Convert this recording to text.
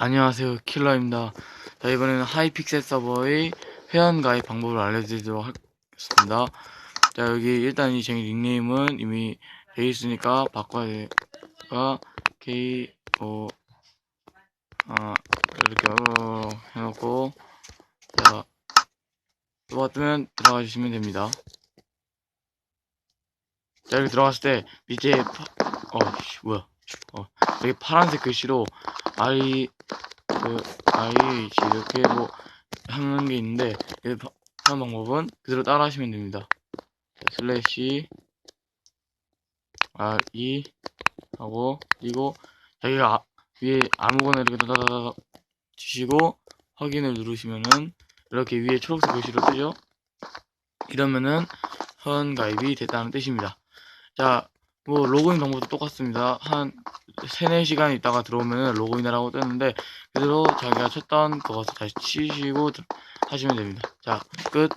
안녕하세요 킬러입니다. 자 이번에는 하이픽셀 서버의 회원 가입 방법을 알려드리도록 하겠습니다. 자 여기 일단 이 제 닉네임은 이미 돼 있으니까 바꿔야 돼가 K O 아 이렇게 어, 해놓고 자 또가 뜨면 들어가 주시면 됩니다. 자 여기 들어갔을 때 밑에 파, 어 씨, 뭐야. 어 여기 파란색 글씨로 I 그 G 이렇게 뭐 하는 게 있는데 하는 방법은 그대로 따라 하시면 됩니다. 자, 슬래시 E 하고 그리고 자기가 아- 위에 아무거나 이렇게 다다다다 치시고 확인을 누르시면은 이렇게 위에 초록색 글씨로 뜨죠. 이러면은 현 가입이 됐다는 뜻입니다. 자, 뭐 로그인 방법도 똑같습니다. 한 3, 4시간 있다가 들어오면 로그인이라고 뜨는데 그대로 자기가 쳤던 그것을 다시 치시고 들- 하시면 됩니다. 자, 끝.